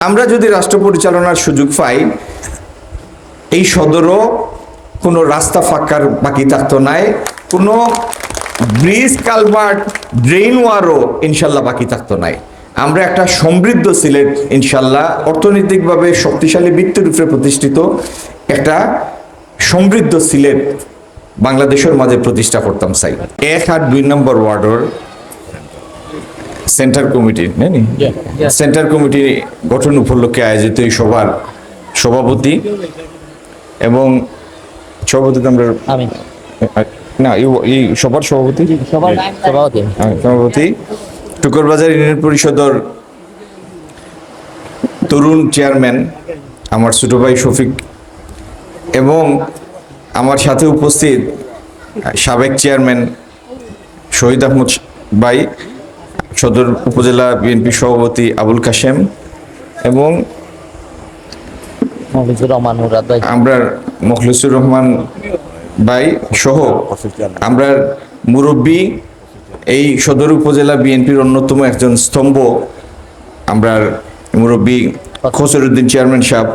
আমরা যদি রাষ্ট্র পরিচালনার সুযোগ পাই, এই সদরও কোনো রাস্তা ফাঁকার বাকি থাকতো নাই কোনো ব্রিজ কালভার্ট ড্রেন ওয়ারও ইনশাল্লাহ বাকি থাকতো নাই আমরা একটা সমৃদ্ধ সিলেট ইনশাল্লাহ অর্থনৈতিকভাবে শক্তিশালী বৃত্তির উপরে প্রতিষ্ঠিত একটা সমৃদ্ধ সিলেট বাংলাদেশের মাঝে প্রতিষ্ঠা করতাম চাই। এক আর দুই নম্বর ওয়ার্ডের সেন্টার কমিটি নানি সেন্টার কমিটি গঠন উপলক্ষে আয়োজিত এই সভার সভাপতি এবং সভাপতি আমরা না এই- সভার সভাপতি। হ্যাঁ, সভাপতি। টুকরবাজার ইউনিয়ন পরিষদর তরুণ চেয়ারম্যান আমার ছোট ভাই শফিক এবং আমার সাথে উপস্থিত সাবেক চেয়ারম্যান শহীদ আহমদ ভাই সদর উপজেলা বিএনপি সভাপতি আবুল কাশেম এবং আমরা মখলিসুর রহমান ভাই সহ আমরা মুরব্বী এই সদর উপজেলা বিএনপির অন্যতম একজন স্তম্ভ। আমরা মুরব্বী খসরুদ্দিন চেয়ারম্যান সাহেব।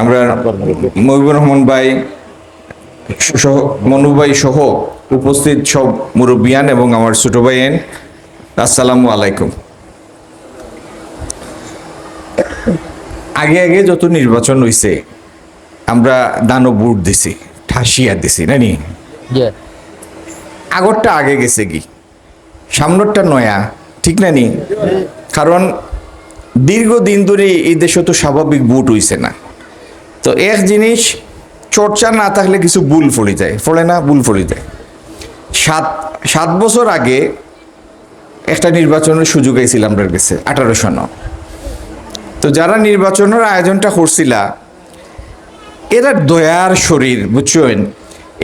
আমরা মহিবুর রহমান ভাই সহ মনু ভাই সহ উপস্থিত সব মুরব্বিয়ান এবং আমার ছোট ভাইয়েন। আসসালামু আলাইকুম। আগে আগে যত নির্বাচন হইছে আমরা দানব বুট দিছি ঠাসিয়া দিছি নানি যে আগরটা আগে গেছে কি? সামনেরটা নয়া ঠিক না নি? কারণ দীর্ঘদিন ধরে এই দেশে তো স্বাভাবিক বুট হইছে না। তো এক জিনিস চর্চা না থাকলে কিছু ভুল ফলি যায় ফলে না ভুল ফলি যায়। সাত সাত বছর আগে একটা নির্বাচনের সুযোগ আইছিল আমরা গেছে আঠারোশো ন তো যারা নির্বাচনের আয়োজনটা করছিলা, এরা দয়ার শরীর, বুঝছেন?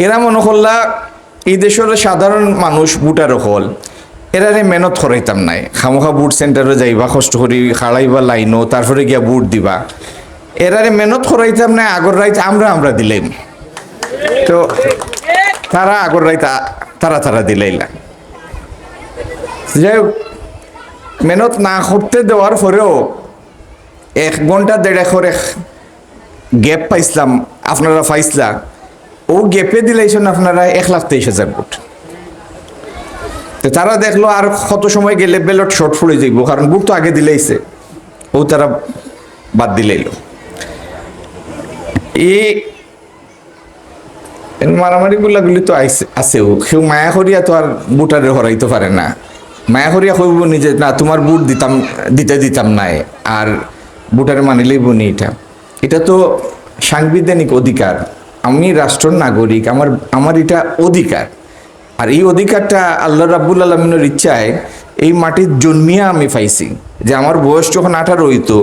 এরা মনে করলা, এই দেশের সাধারণ মানুষ বুটার হল এরারে মেহনত করাইতাম নাই। খামোখা বুট সেন্টারে যাইবা, কষ্ট করি খাড়াইবা লাইনও, তারপরে গিয়া বুট দিবা। এরারে মেহনত করাইতাম নাই, আগর রাইত আমরা আমরা দিলাম। তো তারা আগর রাইত তারা তারা দিলাইলা। যাই হোক মেহনত না করতে দেওয়ার পরেও এক ঘণ্টা দেড় করে গ্যাপ পাইছিলাম, আপনারা পাইছিলা। ও গ্যাপে দিলাইছেন আপনারা এক লাখ তেইশ হাজার ভোট। তো তারা দেখল আর কত সময় গেলে ব্যালট শর্ট পড়ে যাইব, কারণ ভোট তো আগে দিলাইছে ও তারা বাদ দিলাইলো এই মারামারি গুলাগুলি তো আইছে আছেও কেউ মায়া করিয়া তো আর বুটারে হরাইতে পারে না। মায়া করিয়া কইব নিজে না, তোমার বুট দিতাম, দিতে দিতাম নাই, আর বুটারে মানিলেই বনি এটা। এটা তো সাংবিধানিক অধিকার। আমি রাষ্ট্রের নাগরিক, আমার আমার এটা অধিকার। আর এই অধিকারটা আল্লাহ রাব্বুল আলমিনের ইচ্ছায় এই মাটির জন্মিয়া আমি পাইছি। যে আমার বয়স যখন আঠারো হইতো,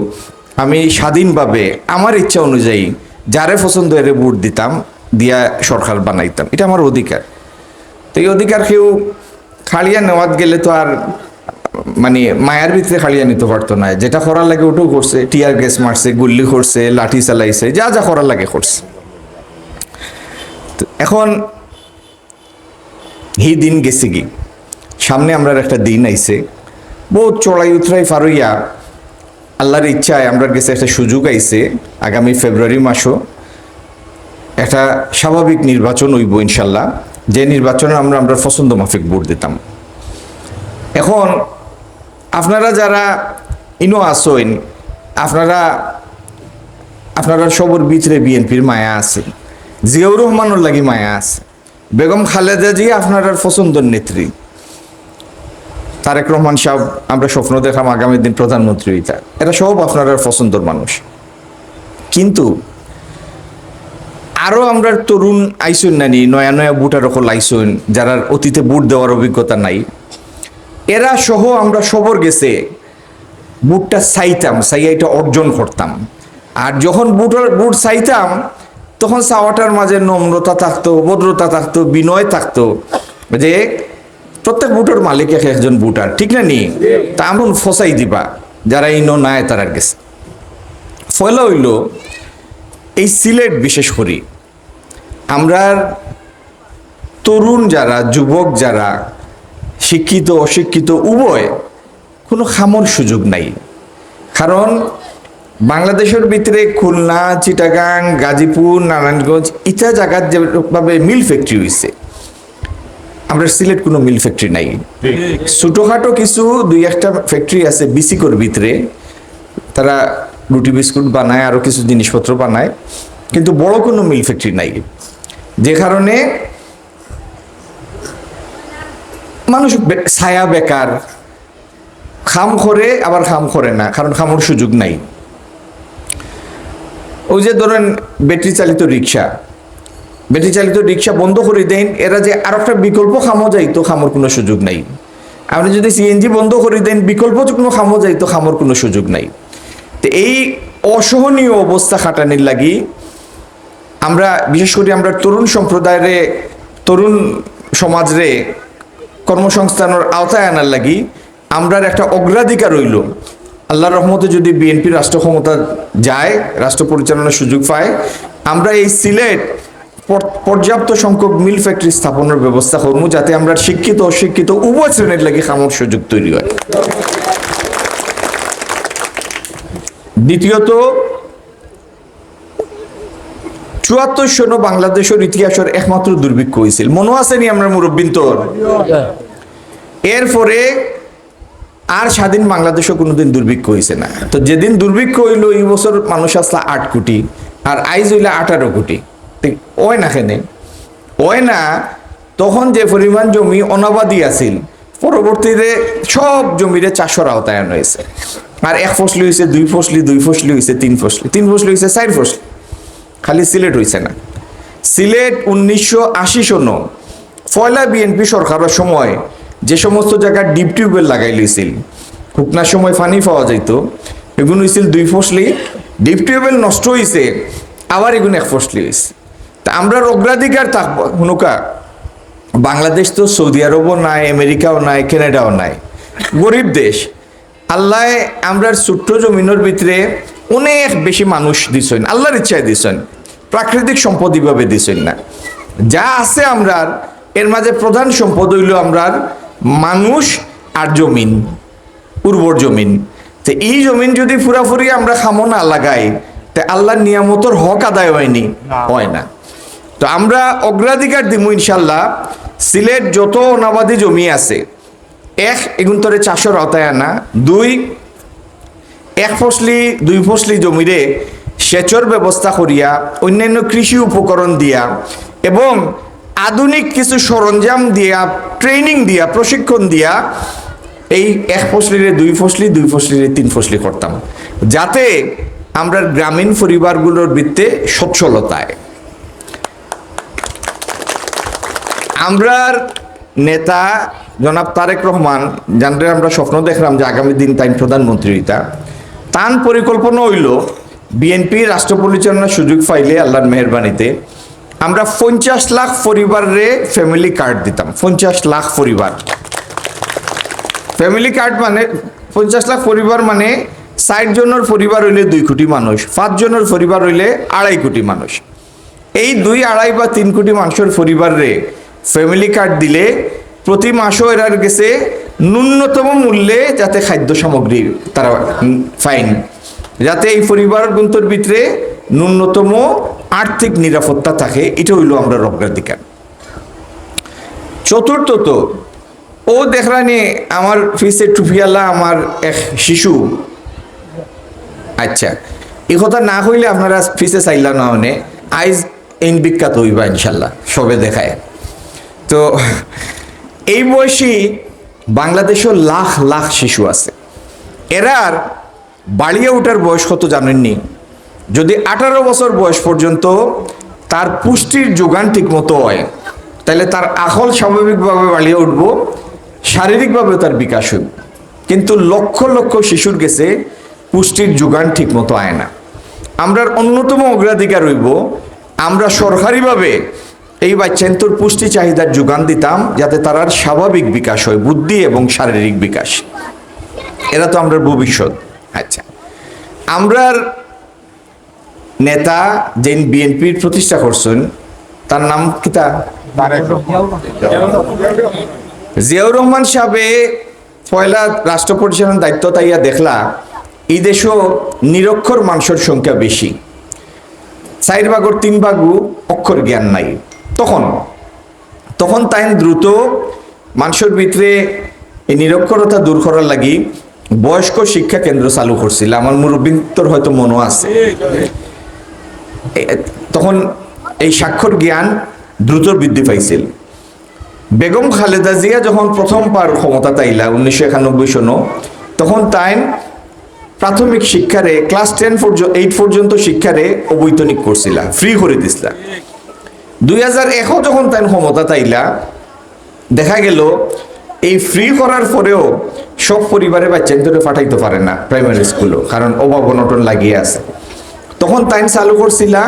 আমি স্বাধীনভাবে আমার ইচ্ছা অনুযায়ী যারে পছন্দ এরে ভোট দিতাম, দিয়া সরকার বানাইতাম। এটা আমার অধিকার। তো এই অধিকার কেউ খালিয়া নেওয়াত গেলে তো আর মানে মায়ার ভিতরে খালিয়া নিতে পারতো না। যেটা করার লাগে ওটাও করছে। টিয়ার গ্যাস মারছে, গুল্লি করছে, লাঠি চালাইছে, যা যা করার লাগে করছে। এখন হি দিন গেছে কি সামনে আমরা একটা দিন আইছে। বহুত চড়াই উতরাই ফারইয়া আল্লাহর ইচ্ছায় আমরা গেছে একটা সুযোগ আইছে, আগামী ফেব্রুয়ারি মাসও। একটা স্বাভাবিক নির্বাচন হইব ইনশাল্লাহ। যে নির্বাচনে আমরা আমরা পছন্দ মাফিক ভোট দিতাম। এখন আপনারা যারা ইনো আসইন আপনারা আপনারা সবর ভিতরে বিএনপির মায়া আছে, জিয়াউর রহমানের লাগি মায়া আছে। বেগম খালেদা জি আপনার পছন্দের নেত্রী। তারেক রহমান সাহেব, আমরা স্বপ্ন দেখাম আগামী দিন প্রধানমন্ত্রী হইতা। এটা সব আপনার পছন্দের মানুষ। কিন্তু আরও আমরা তরুণ আইসুন নানি নয়া নয়া বুটার ওপর আইসুন যারা অতীতে বুট দেওয়ার অভিজ্ঞতা নাই। এরা সহ আমরা সবর গেছে, বুটটা চাইতাম, চাইয়া এটা অর্জন করতাম। আর যখন বুটের বুট চাইতাম, তখন চাওয়াটার মাঝে নম্রতা থাকতো, ভদ্রতা থাকতো, বিনয় থাকতো। যে প্রত্যেক বুটের মালিক এক একজন বুটার, ঠিক না নি? তা এমন ফসাই দিবা, যারা ইনো নাই তারা গেছে। ফলে হইল, এই সিলেট বিশেষ করে। আমরা তরুণ যারা যুবক যারা শিক্ষিত অশিক্ষিত উভয় কোনো খামর সুযোগ নাই। কারণ বাংলাদেশের ভিতরে খুলনা চিটাগাং গাজীপুর নারায়ণগঞ্জ ইটা জায়গার যেভাবে মিল ফ্যাক্টরি হয়েছে আমরা সিলেট কোনো মিল ফ্যাক্টরি নাই। ছোটোখাটো কিছু দুই একটা ফ্যাক্টরি আছে বিসিকোর ভিতরে তারা রুটি বিস্কুট বানায় আরও কিছু জিনিসপত্র বানায় কিন্তু বড় কোনো মিল ফ্যাক্টরি নাই। যে কারণে মানুষ ছায়া বেকার। খাম করে আবার খাম করে না, কারণ খামোর সুযোগ নাই। ওই যে ধরেন ব্যাটারি চালিত রিক্সা। ব্যাটারি চালিত রিক্সা বন্ধ করে দেন, এরা যে আর একটা বিকল্প খামো যাইতো খামোর কোনো সুযোগ নাই। আপনি যদি সিএনজি বন্ধ করে দেন, বিকল্প কোনো খামো যাইতো খামোর কোনো সুযোগ নাই। তো এই অসহনীয় অবস্থা খাটানির লাগি আমরা, বিশেষ করে আমরা তরুণ সম্প্রদায়ের, তরুণ সমাজরে কর্মসংস্থানের আওতায় আনার লাগি আমরার একটা অগ্রাধিকার রইল। আল্লাহর রহমতে যদি বিএনপি রাষ্ট্র ক্ষমতা যায়, রাষ্ট্র পরিচালনার সুযোগ পায়, আমরা এই সিলেট পর্যাপ্ত সংখ্যক মিল ফ্যাক্টরি স্থাপনের ব্যবস্থা করব যাতে আমরা শিক্ষিত, অশিক্ষিত উভয় শ্রেণির লাগি খামর সুযোগ তৈরি হয়। দ্বিতীয়ত চুয়াত্তর সন বাংলাদেশের ইতিহাসের একমাত্র দুর্ভিক্ষ হয়েছিল মনে আছে নি আমরা মুরব্বিন তোর এরপরে আর স্বাধীন বাংলাদেশও কোনোদিন দুর্ভিক্ষ হয়েছে না। তো যেদিন দুর্ভিক্ষ হইল এই বছর মানুষ আসলা আট কোটি আর আইজ হইলে আঠারো কোটি। ওই না খেনে ওই না তখন যে পরিমাণ জমি অনাবাদী আছিল পরবর্তীতে সব জমিরে চাষর আওতায়ন হয়েছে। আর এক ফসলি হয়েছে দুই ফসলি দুই ফসলি হয়েছে তিন ফসলি তিন ফসলি হয়েছে চার ফসলি। খালি সিলেট হয়েছে না। সিলেট উনিশশো আশি সন পয়লা বিএনপি সরকারের সময় যে সমস্ত জায়গায় ডিপ টিউবওয়েল লাগাই লইছিল শুকনার সময় পানি পাওয়া যাইতো এগুলো হয়েছিল দুই ফসলি, ডিপ টিউবওয়েল নষ্ট হয়েছে আবার এগুলো এক ফসলি হয়েছে তা আমরা অগ্রাধিকার থাকব হুনুকা, বাংলাদেশ তো সৌদি আরবও নাই, আমেরিকাও নাই, কানাডাও নাই, গরিব দেশ। আল্লাহ আমরার ছোট্ট জমিনের ভিতরে অনেক বেশি মানুষ দিছেন, আল্লাহর ইচ্ছায় দিছেন। প্রাকৃতিক সম্পদ এইভাবে দিছেন না। যা আছে আমরার এর মাঝে প্রধান সম্পদ হইল আমরার মানুষ আর জমিন উর্বর জমিন। তো এই জমিন যদি পুরাপুরি আমরা খামো না লাগাই তে আল্লাহর নিয়ামতর হক আদায় হয়নি হয় না। তো আমরা অগ্রাধিকার দিব ইনশাল্লাহ সিলেট যত অনাবাদী জমি আছে এক এগুন্তরে চাষের আওতায় আনা দুই এক ফসলি দুই ফসলি জমিরে সেচর ব্যবস্থা করিয়া, অন্যান্য কৃষি উপকরণ দিয়া, এবং আধুনিক কিছু সরঞ্জাম দিয়া ট্রেনিং দিয়া, প্রশিক্ষণ দিয়া, এই এক ফসলিরে দুই ফসলি, দুই ফসলিরে তিন ফসলি করতাম। যাতে আমরা গ্রামীণ পরিবারগুলোর বৃত্তে সচ্ছলতায়। আমরার নেতা জনাব তারেক রহমান জানতে আমরা স্বপ্ন দেখলাম যে আগামী দিন তাই প্রধানমন্ত্রী তান পরিকল্পনা হইল বিএনপি রাষ্ট্র পরিচালনার সুযোগ পাইলে আল্লাহর মেহরবানিতে আমরা পঞ্চাশ লাখ পরিবারে ফ্যামিলি কার্ড দিতাম, পঞ্চাশ লাখ পরিবার। ফ্যামিলি কার্ড মানে পঞ্চাশ লাখ পরিবার মানে ষাট জনের পরিবার হইলে দুই কোটি মানুষ, পাঁচ জনের পরিবার হইলে আড়াই কোটি মানুষ। এই দুই আড়াই বা তিন কোটি মানুষের পরিবারে ফ্যামিলি কার্ড দিলে প্রতি মাসও এরার গেছে ন্যূনতম মূল্যে যাতে খাদ্য সামগ্রী তারা ফাইন যাতে এই পরিবার গুন্তর ভিতরে ন্যূনতম আর্থিক নিরাপত্তা থাকে, এটা হইল আমরা অগ্রাধিকার চতুর্থত, ও দেখলানি আমার ফিসে টুপিয়ালা আমার এক শিশু। আচ্ছা এই কথা না হইলে আপনারা ফিসে চাইলা না মানে আইজ ইন বিখ্যাত হইবা ইনশাল্লাহ, সবে দেখায়। তো, এই বয়সী বাংলাদেশেও লাখ লাখ শিশু আছে। এরার বাড়িয়ে ওঠার বয়স কত জানেননি? যদি আঠারো বছর বয়স পর্যন্ত তার পুষ্টির যোগান ঠিক মতো হয়, তাহলে তার আখল স্বাভাবিকভাবে বাড়িয়ে উঠব, শারীরিকভাবে তার বিকাশ হইব। কিন্তু লক্ষ লক্ষ শিশুর গেছে পুষ্টির যোগান ঠিক মতো আয় না। আমরা অন্যতম অগ্রাধিকার হইব, আমরা সরকারিভাবে এই বাচ্চান্তর পুষ্টি চাহিদার যোগান দিতাম, যাতে তার স্বাভাবিক বিকাশ হয়, বুদ্ধি এবং শারীরিক বিকাশ। এরা তো আমরা ভবিষ্যৎ। আচ্ছা। আমরার নেতা যেন বিএনপির প্রতিষ্ঠা করছেন, তার নাম কিতা জিয়াউর রহমান সাহেবে পয়লা রাষ্ট্র পরিচালনার দায়িত্ব তাইয়া দেখলা, এই দেশও নিরক্ষর মানুষের সংখ্যা বেশি। চার ভাগর তিন ভাগও অক্ষর জ্ঞান নাই। তখন তখন তাই দ্রুত মানুষের ভিতরে এই নিরক্ষরতা দূর করার লাগি বয়স্ক শিক্ষা কেন্দ্র চালু করছিল। আমার মুরব্বীর হয়তো মনও আছে। তখন এই স্বাক্ষর জ্ঞান দ্রুত বৃদ্ধি পাইছিল। বেগম খালেদা জিয়া যখন প্রথম পার ক্ষমতা তাইলা উনিশশো একানব্বই সন, তখন তাই প্রাথমিক শিক্ষারে ক্লাস টেন পর্যন্ত এইট পর্যন্ত শিক্ষারে অবৈতনিক করছিলা, ফ্রি করে দিছিলা। দুই হাজার যখন তাই ক্ষমতা তাইলা দেখা গেল এই ফ্রি করার পরেও সব পরিবারে বাচ্চাদের পাঠাইতে পারে না প্রাইমারি স্কুলও কারণ অভাব অনটন লাগিয়ে আছে। তখন তাই চালু করছিলা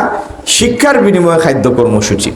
শিক্ষার বিনিময়ে খাদ্য কর্মসূচি।